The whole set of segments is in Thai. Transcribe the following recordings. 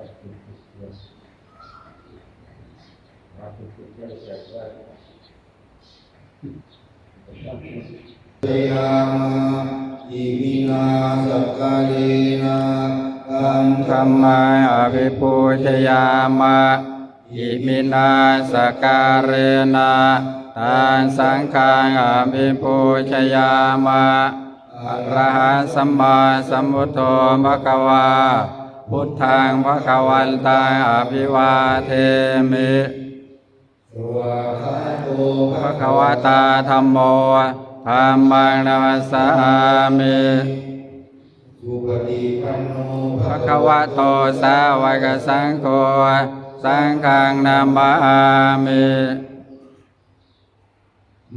เตยมะอิมินาสกกาเลนะกังธรรมาอภิปูชยามะอิมินาสการเรนะทานสังฆังอภิปูชยามะอะระหังสัมมาสัมพุทโธภะคะวา พุทธังภะคะวันตังอภิวาเทมิสวาคาโตภะคะวตาธัมโมธัมมังนัมสสามิสุปฏิปันโนภะคะวโตสาวกสังโฆสังฆังนามามิ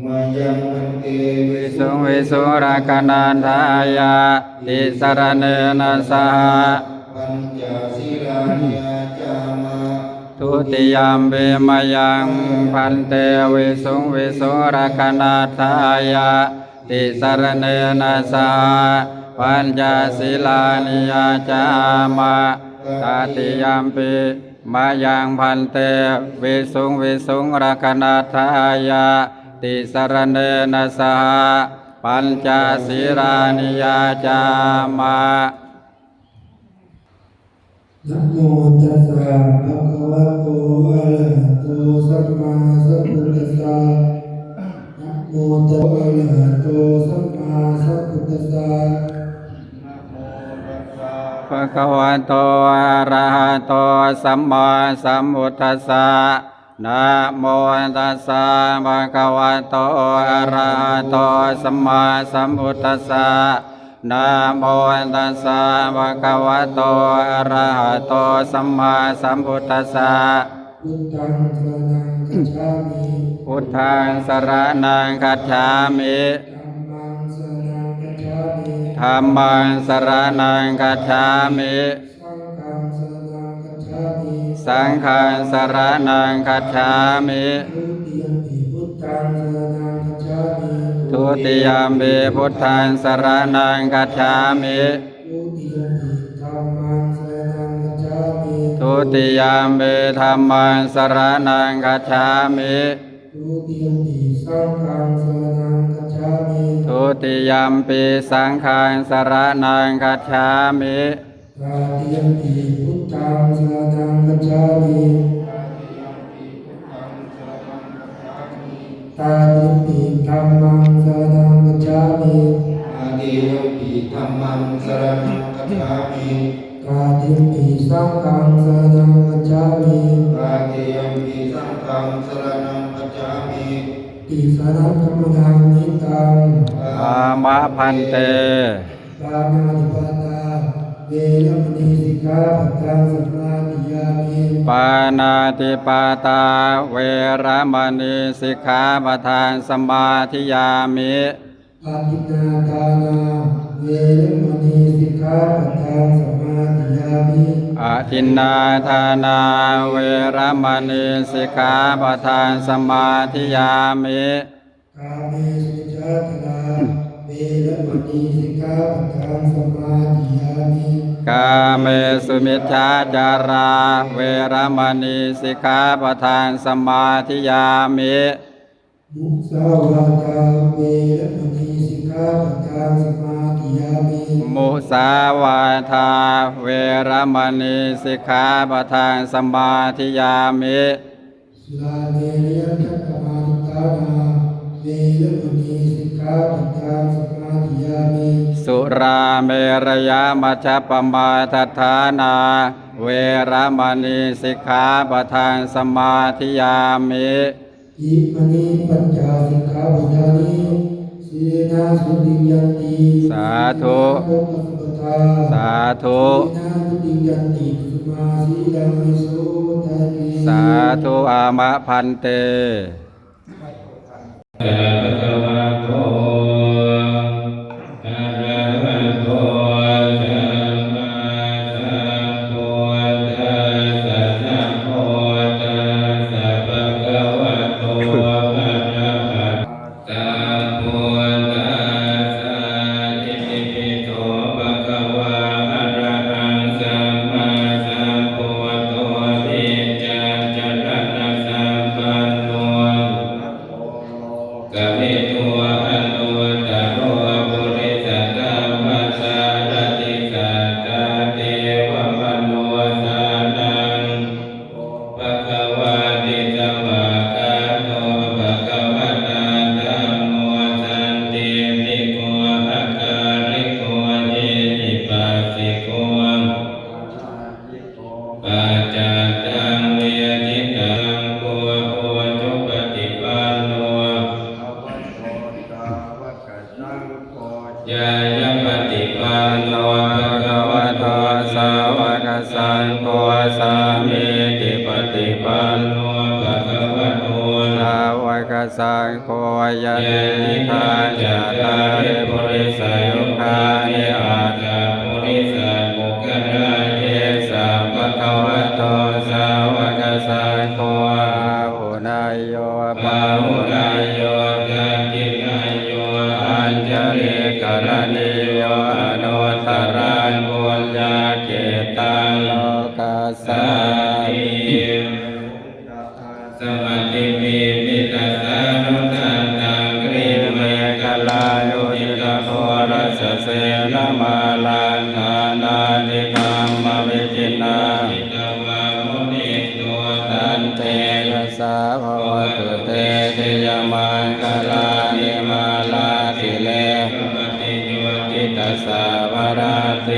มยังมันเตวิวิสุงวิสุราคนันทายาติสารเนนะสห ปัญจศีลานิยจามะทุติยามเบมายังพันเตวิสุงวิสุราคนันทายาติสรเนนะสหปัญจศีลานิยจามะตติยามปิมายังพันเตวิสุงวิสุงราคนันทายาติสรเนนะสหปัญจศีลานิยจามะ นะโมตัสสะภะคะวะโตอะระหะโตสัมมาสัมพุทธัสสะนะโมตัสสะอะระหะโตสัมมาสัมพุทธัสสะภะคะวะโตอะระหะโตสัมมาสัมพุทธัสสะนะโมตัสสะภะคะวะโตอะระหะโตสัมมาสัมพุทธัสสะ นะโมตัสสะภะคะวะโตอะระหะโตสัมมาสัมพุทธัสสะพุทธังสรณังคัจฉามิพุทธังสรณังคัจฉามิธัมมังสรณังคัจฉามิธัมมังสรณังคัจฉามิสังฆังสรณังคัจฉามิ ทุติยมปิพุทธังสรณังคัจฉามิทุติยมปิธัมมังสรณังคัจฉามิทุติยมปิธัมมังกัจฉามิทุติยมปิสังฆังสรณังคัจฉามิทุติยมปิสังฆังสรณังคัจฉามิตาติยมปิธัมมัง ติยมปิธรรมังสรณังคัจฉามิตาติยมปิสังฆังสรณังคัจฉามิอาติยมปิสังฆังสรณังคัจฉามิติสรณธรรมนังนิตังอามะพันเตปานาติปาตาเวรมณีสิกขาปะทังสมาธิยามิปานาติปาตา เวรมณีสิกขาปทานสมาธิยามิ ปาตินาทานาเวรมณีสิกขาปะทังสมาธิยามิอาทินนาทานาเวรมณีสิกขาปทานสมาธิยามิกาเมสุจาตนาเวรมณีสิกขาปะทังสมาธิยามิกาเมสุมิชฌาจารา เวรมณีสิกขาปทานสมาธิยามิ มุสาวาทาเวรมณีสิกขาปะทังสมาธิยามิมุสาวาทาเวรมณีสิกขาปทานสมาธิยามิสุราเมรยทัตมานุตานาเวรมณีสิกขาปะทังสมาธิยามิสุราเมรยามัชฌปมาทัฏฐานา เวรมณีสิกขาปทานสมาธิยามิ อิมณีปัญจสิกขาปะทานิสีนาสุติยันติสาธุโภคสัพพทาสาธุสีนาสุติยันติสุมาสีลังวิโสทานิส ยายปฏิปันโนภะคะวะโสาวกสังโฆสามิติปฏิปันโนภะคะวะโตสาวกสังโฆยะติทาจตาร ตตรังบุญญาเกตังโลกัสสามิสมัติมีมิตาสานุตันตังกริเมฆลายุติตะโทรัสเสนมาลังทานานิกรรมวิจินามิตวามุนิตัวตันเตยะสาภวตุเตติยมังคลานิมาลาสิเลกมติโยติตาสา ว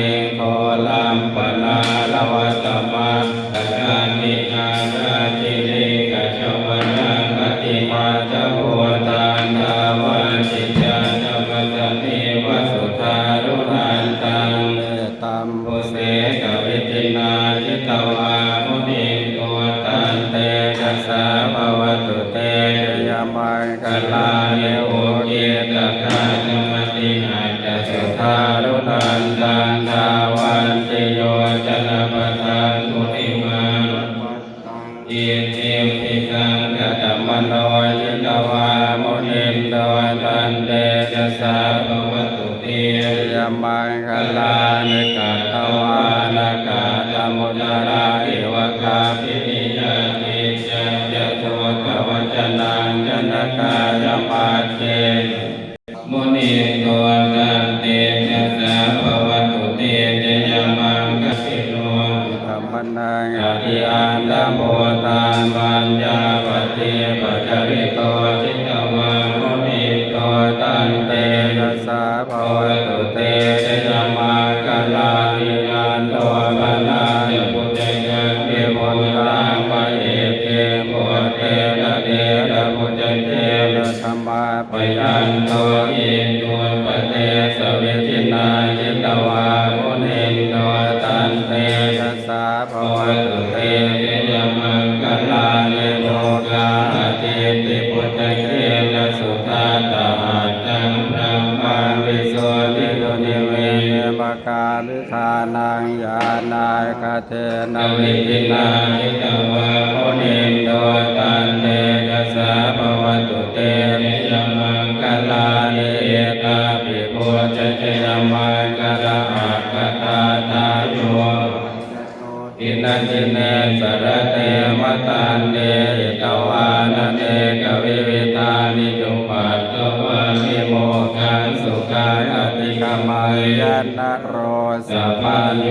มโนยิตวามุนินโดตันเตจัสาภวตุเตียามังคลานิกาตวานากาตมุตระอิวะคาปินิยาติจัจจโตกวัจนังจนกายมาเจมุนีตัวตันเตจัสสะภวตุเตจยมังคปิโนธรรมนังอธิอันตโมตานปัญญา ภวตุเตจยมังคลานิยันโตปนาเยปุจจังเทพุตังวะเอเกปุเตนะเดระปุจเตนะธรรมาปยันโตอินตุปเตสวิทินาจิตวา กาวิธานังญาณายคเทนวิทินาจิตวามุนินโตตันเตจัสสะภวตุเตยมังคลานิเอตาปิโพจเจยมังคลาอัคคตาตาโยอินันจิเนสรเตมตันเดตวานเนกวิวิธานิจุปัตตวานิโมขันสุขังอติกา มัยยนะโรสะปัญโย